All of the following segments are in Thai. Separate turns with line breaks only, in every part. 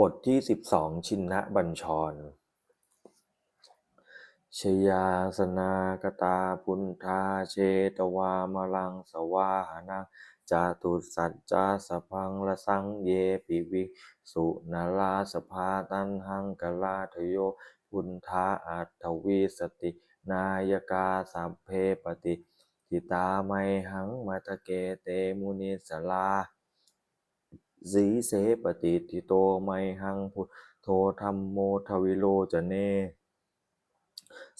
บทที่สิบสองชินนะบัญชร ชยาสนากตาพุนทาเชตวามลังสวาหนังจาตุสัจจาสพังละสังเยปิวิสุนาลาสภาตันหังกลาทโยพุนทาอัตถวีสติ นายกาสัพเพปฏิทิตาไมหังมัตเกเตมุนิสลา สีเสปฏิทิโตไมหังพุทโธธรรมโมทวิโลจเน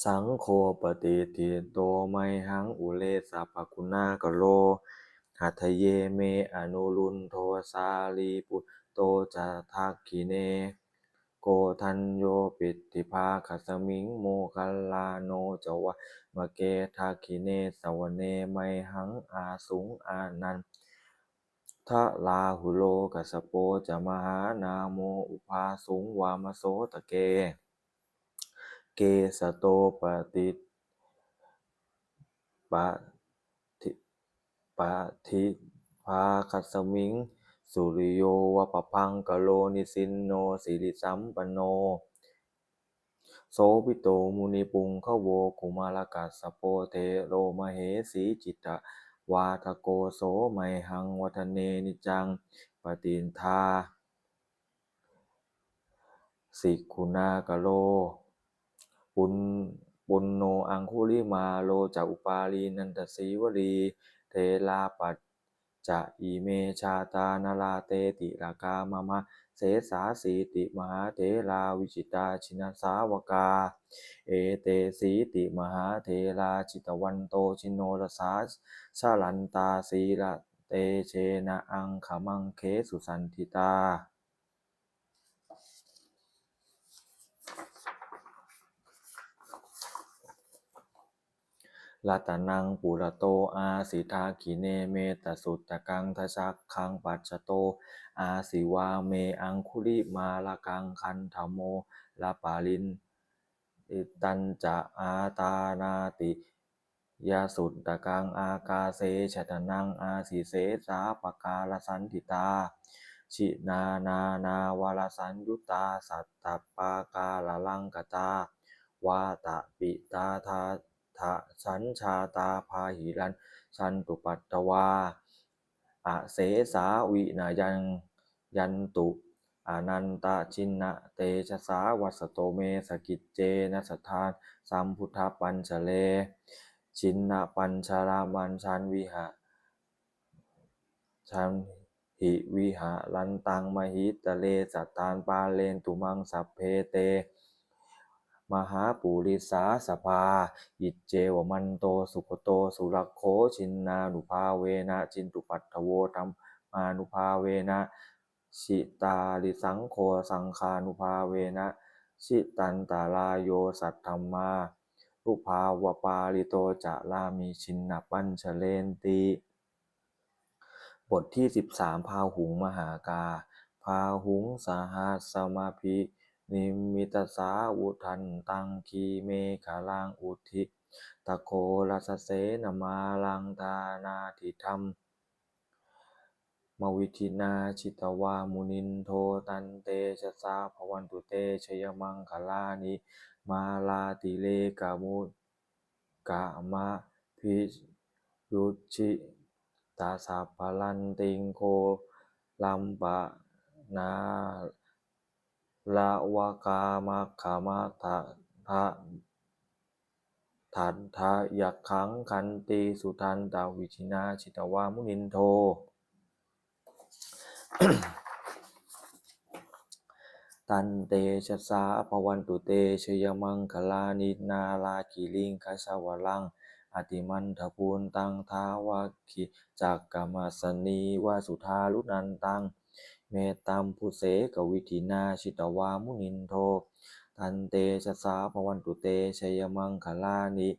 สังโฆปฏิทิโตไมหังอุเลสัพพคุณากโล หัทเยเมอนุรุนโทสาลีปุตโตจะทักขิเน โกทันโยปิติภาคัสมิงโมคัลลาโนจวะมะเกทักขิเนสวเนไมหังอาสุงอานัน ทะลาหุโลกัสโปจะมหานาโมอุปาสุงวามโสตะเก เกสโตปฏิปะทิปะทิภาคัสมิง สุริโยวะปะพังกะโลนิสินโนสิริสัมปันโน โสปิโตมุนิปุงขโวกุมารกัสสโปเทโรมเหสีจิตต วาทโกโสไมหังวัฒเนนิจังปฏินทาสิกขุนากะโล ปุณปุณโนอังคุลิมาโลจะอุปาลีนันตสีวลีเทลาปัจจะอีเมชาตานาลาเตติรากามามะ เสสาสีติมหาเทราวิจิตาชินาสาวกา เอเตสีติมหาเทราจิตวันโตชินโนรสาชาลันตาสีละเตเชนะอังขมังเคสุสันติตา รัตนังปุระโตอาสิทาคิเนเมตสุตตะกังทชักคังปัจจโต อาสิวาเมอังคุลิมาละกังคันธโมลาปาลินอิตันจะอาตานาติยาสุตตะกังอากาเสชตนังอาสิเสสาปการสันติตา ชินานานาวารสันยุตาสัตตปากาลลังกตาวาตะปิตาทา ทะสัญชาตาพาหิรันชันตุปัตตวาอเสสาวินายังยันตุอนันตชินะเตชะสาวัสโตเมสกิจเจนะสทานสัมพุทธปัญชเล ชินนะปัญชรามันชันวิหะชันหิวิหะลันตังมหิตะเลสัตตานปาเลนตุมังสัพเพเต มหาปุริสาสภา อิจเจวมันโตสุขโตสุรโคชินนานุภาเวนะจินตุปัตถโวธรรมานุภาเวนะชิตาลิสังโฆสังคานุภาเวนะชิตันตาลายโยสัตธรรมารุภาวปาลิโตจะลามิชินนปัญชเลนติบทที่สิบสามพาหุงมหากา พาหุงสหัสสมาภิ นิมมิตสาวุทันตังคีเมฆาลังอุทิตะโครัสเสนมาลังทานาทิธรรม มวิธินาชิตวามุนินโทตันเตชะสาภวันตุเตชยมังคลานิมาลาติเลกามุกามะพิยุชิตาสัพพลันติงโคลัมปะนา ละวะกามะขามะทะทะทันทะยักขังคันติสุทันตาวิชินาชิตวามุนินโท ตันเตชะสาภวันตุเตชยมังคลานินาลาคิลิงคชาวลัง อติมันทพูนตังทาวาคิจักกามสนีวาสุธาลุนันตัง เมตตัมพุเสกวิธินาชิตวามุนินโททันเตชะสาภวันตุเตชยมังคลานิ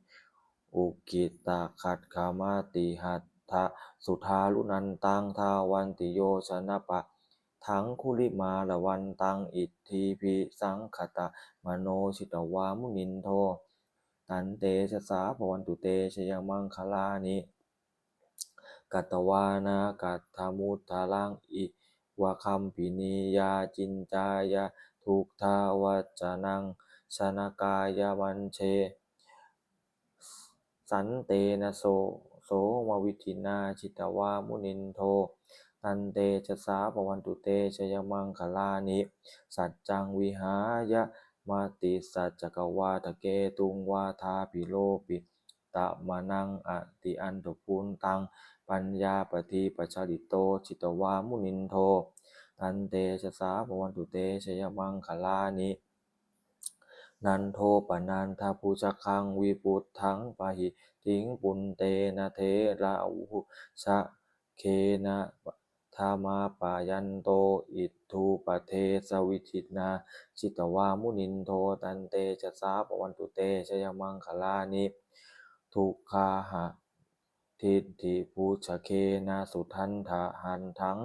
อุกิตาขัดขามาติหัตถะสุธาลุนันตังทาวันติโยชนะปะ ทั้งคุลิมาละวันตังอิทธิพิสังขตะมโนชิตวามุนินโท ตันเตชะสาภวันตุเตชยมังคลานิ กัตวานากัตถมุตตาลังอิ วะคัมปินียาจินจายะทุกทาวัจนังชนกายมันเช สันเตนะโสโสมวิธินาชิตวามุนินโทตันเตชะสาปวันตุเตชยมังคลานิ สัจจังวิหายะมาติสัจจกวาทะเกตุงวาทาปิโลปิตะมานังอติอันตุปุนตัง ปัญญาปฏิปัจจริโตจิตวามุนินโท ตันเตชะสาปวันตุเตชยมังคลานินันโทปนันทาภูชคังวิปุตทังปะหิทิงปุนเตนะเทระอุชะเคนะธามาปายันโตอิทูปเทสวิชิตนาชิตวามุนินโทตันเตจะสาปวันตุเตชยมังคลานิทุกขาหะ ทิฏฐิภูชเคนะสุทันทะหันทัง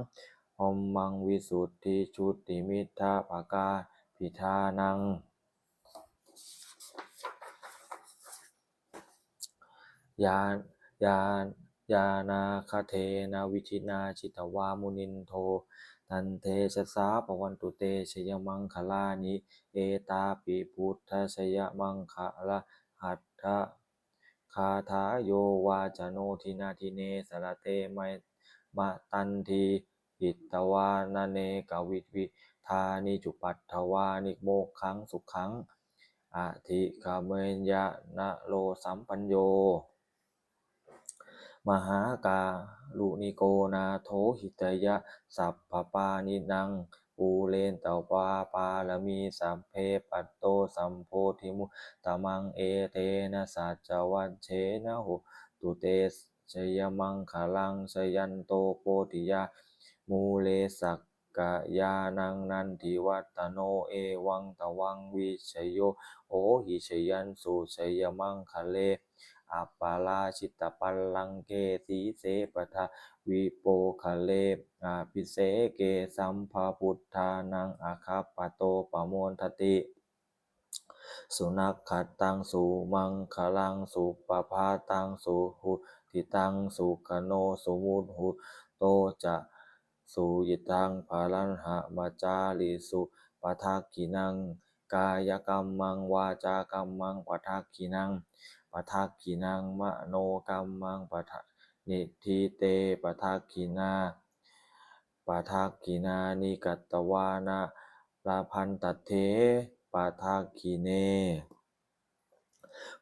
หอมมังวิสุทธิชุติมิทธาภากาพิธานัง ยายายานาคเทนาวิชินาจิตวามุนินโทตันเทชะสาปวันตุเตชยมังคลานิ เอตาปิพุทธชยมังคละหัตถะ คาถาโยวาจโนทินาทิเนสระเตไมมะตันทีหิตตวานเนกวิวิธานิจุปัตถวานิโมกขังสุขังอธิกาเมญญะนะโลสัมปัญโย มหากาลุนิโกนาโทหิตยะ สัพพปานินัง ปูเลนตวาปาลมีสัมเพปัตโตสัมโพธิมุตตมังเอเตนะสัจวัชเชนะโหตุเตชยมังคลังชยันโตโพธิยามูเลสัก กะยานังนันทิวัตโนเอวังตวังวิชโยโอหิชยันสุชยมังคะเลอัปปาราชิตปัลลังเกสีเสปทาวิโปคะเลอาภิเสเกสัมภาพุทธานังอาคาปโตปะโมนทติ สุนัขขัดตังสุมังคลังสุปภาตังสุหุติตังสุขโนสุมุตหุโตจะ สุยิตังภาลันหะมาจาริสุปทักขินัง กายกรรมังวาจากรรมังปทักขินังปทักขินังมโนกรรมังปทันิทิเตปทักขินาปทักขินานิกัตตวานะลาพันตัเทปทักขิเน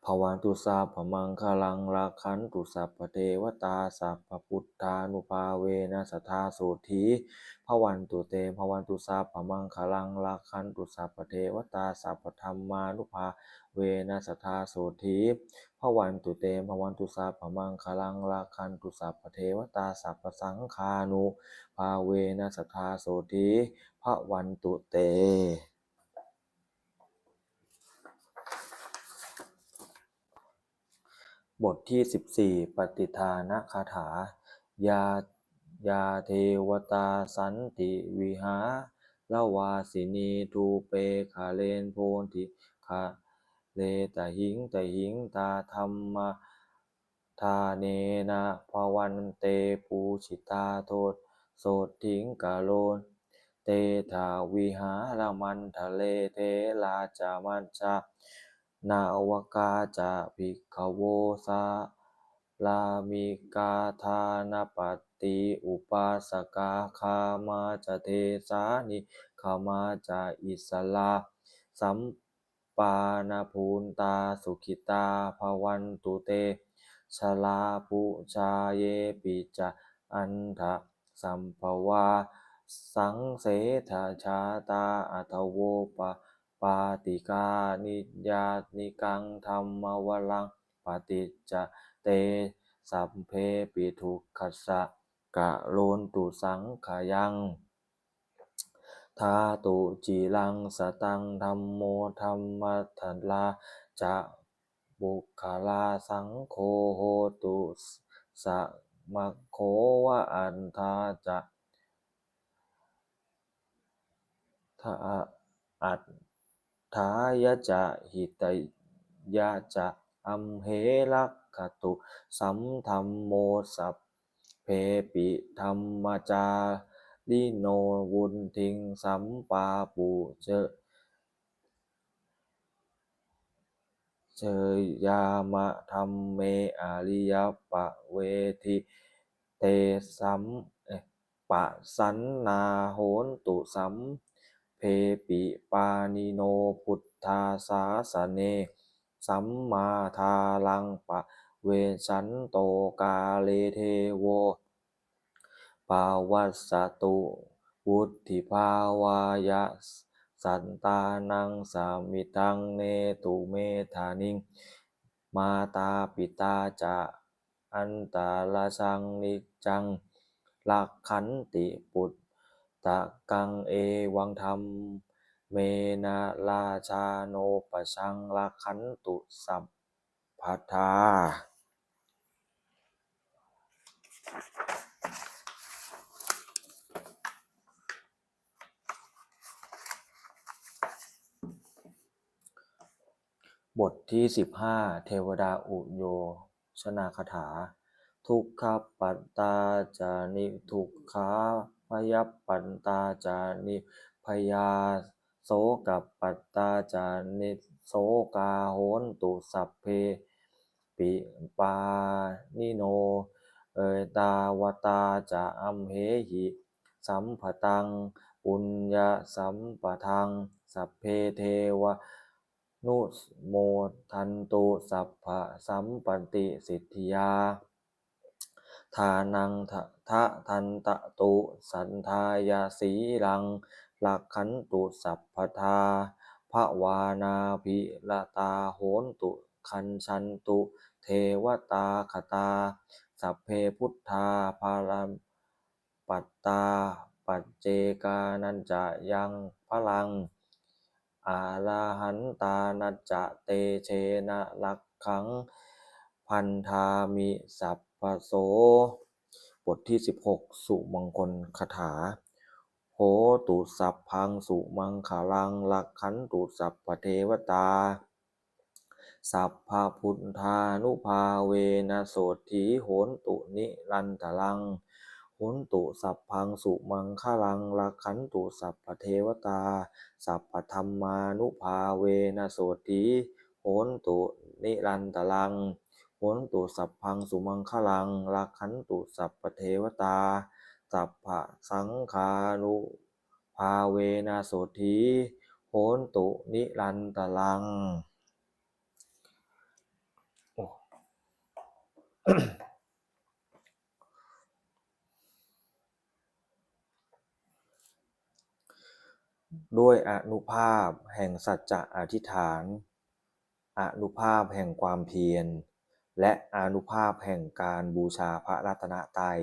ภวันตุสาพมังคลังราคันตุสัพพเทวตาสัพพพุทธานุภาเวนะสัทธาโสธีภวันตุเตภวันตุสาพมังคลังราคันตุสัพพเทวตาสัพพธรรมานุภาเวนะสัทธาโสธีภวันตุเตภวันตุสาพมังคลังราคันตุสัพพเทวตาสัพพสังฆานุภาเวนะสัทธาโสธีภวันตุเต บทที่สิบสี่ปฏิทานคาถา ยายาเทวตาสันติวิหาละวาสินีทูเปคาเลนโพนติคาเลตหิงตหิงตาธรรมทาเนนะภวันเตปูชิตาโทษโสทิงกาโลน เตถาวิหารมันทะเลเทลาจามันจา นาวกาจะภิกขโวสาลามิกาทานปฏิอุปาสกาคามาจะเทสานิคามาจะอิสลาสัมปานาภูนตาสุขิตาภวันตุเตชลาปุชาเยปิจะอันทะสัมภวา สังเสทชาตาอัทโวปะ ปาติกานิยานิกังธรรมวลังปฏิจจเตสัมเพปิทุกขสะกะโลนตุสังขยังทาตุจีรังสตังธรรมโมธรรมัทลาจะบุคลาสังโฆโหตุสะมะโควะอันทาจะทะอัต ทายะจะหิตยะจะอัมเหลักขตุสัมธรรมโมสัพเพปิธรรมจาลิโนวุนทิงสัมปาปุเจเชยยามะธรรมเมอริยปะเวทิเตสัมปะสันนาโหนตุสัม เพปิปานิโนพุทธาสาสเน สัมมาทาลังปะเวชันโตกาเลเทโว ปาวัสตุ วุฒิภาวายะสันตานังสามิตังเนตุเมธานิง มาตาปิตาจะอันตาลสังนิจจังลักขันติปุต ตะกังเอวังธรรม เมนะราชาโนปชังลักขันตุสัพพัทธาบทที่สิบห้าเทวดาอุโยชนาคาถา ทุกขปัตตาจานิทุกขา พยัปปัตตาจานิพยาโสกับปัตตาจานิโสกาโหนตุสัพเพปิปานิโน เอตาวตาจะอัมเหหิ สัมภตัง ปุญญาสัมปทัง สัพเพเทวะนุโมทันตุสัพพะสัมปันติสิทธิยา ทานังทะทะทันตะตุสันทายาสีลังหลักขันตุสัพพทาภวานาภิละตาโหนตุคันชันตุเทวตาคตา สัพเพพุทธาภารปัตตา ปัจเจกานันจะยังพลัง อาลาหันตานัจจะเตเชนะลักขัง พันธามิสัพ พโส บทที่ 16 สุมงคลคาถา โหตุสัพพังสุมังคลังลักขันตุสัพพเทวตา สัพพพุทธานุภาเวนะโสถีโหนตุนิรันตลังโหนตุสัพพังสุมังคลังลักขันตุสัพพเทวตา สัพพธรรมานุภาเวนะโสถีโหนตุนิรันตลัง โหนตุสัพพังสุมังคลังลักขันตุสัพพเทวตา สัพพะสังฆานุภาเวนะโสถีโหนตุนิรันตลังด้วยอนุภาพแห่งสัจจะอธิษฐาน อนุภาพแห่งความเพียร และอนุภาพแห่งการบูชาพระรัตนตรัย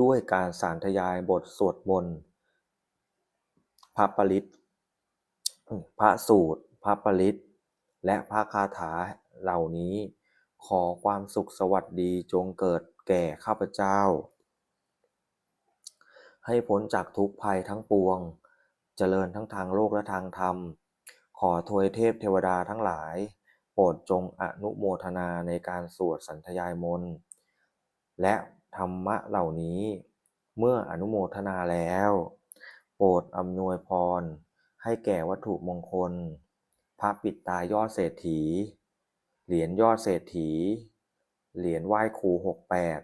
ด้วยการสารธยายบทสวดมนต์พระปริตพระสูตร พระปริตและพระคาถาเหล่านี้ ขอความสุขสวัสดีจงเกิดแก่ข้าพเจ้า ให้พ้นจากทุกภัยทั้งปวง เจริญทั้งทางโลกและทางธรรม ขอทวยเทพเทวดาทั้งหลาย โปรดจงอนุโมทนาในการสวดสันธยายมนต์และธรรมะเหล่านี้ เมื่ออนุโมทนาแล้ว โปรดอำนวยพร ให้แก่วัตถุมงคล พระปิดตายอดเศรษฐี เหรียญยอดเศรษฐี เหรียญไหว้ครูหกแปด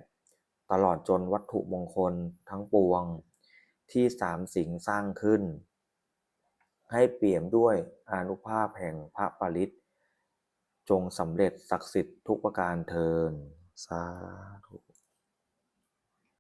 ตลอดจนวัตถุมงคลทั้งปวง ที่สามสิงสร้างขึ้น ให้เปี่ยมด้วยอนุภาพแห่งพระปริตร จงสำเร็จศักดิ์สิทธิ์ทุกประการเทินสาธุ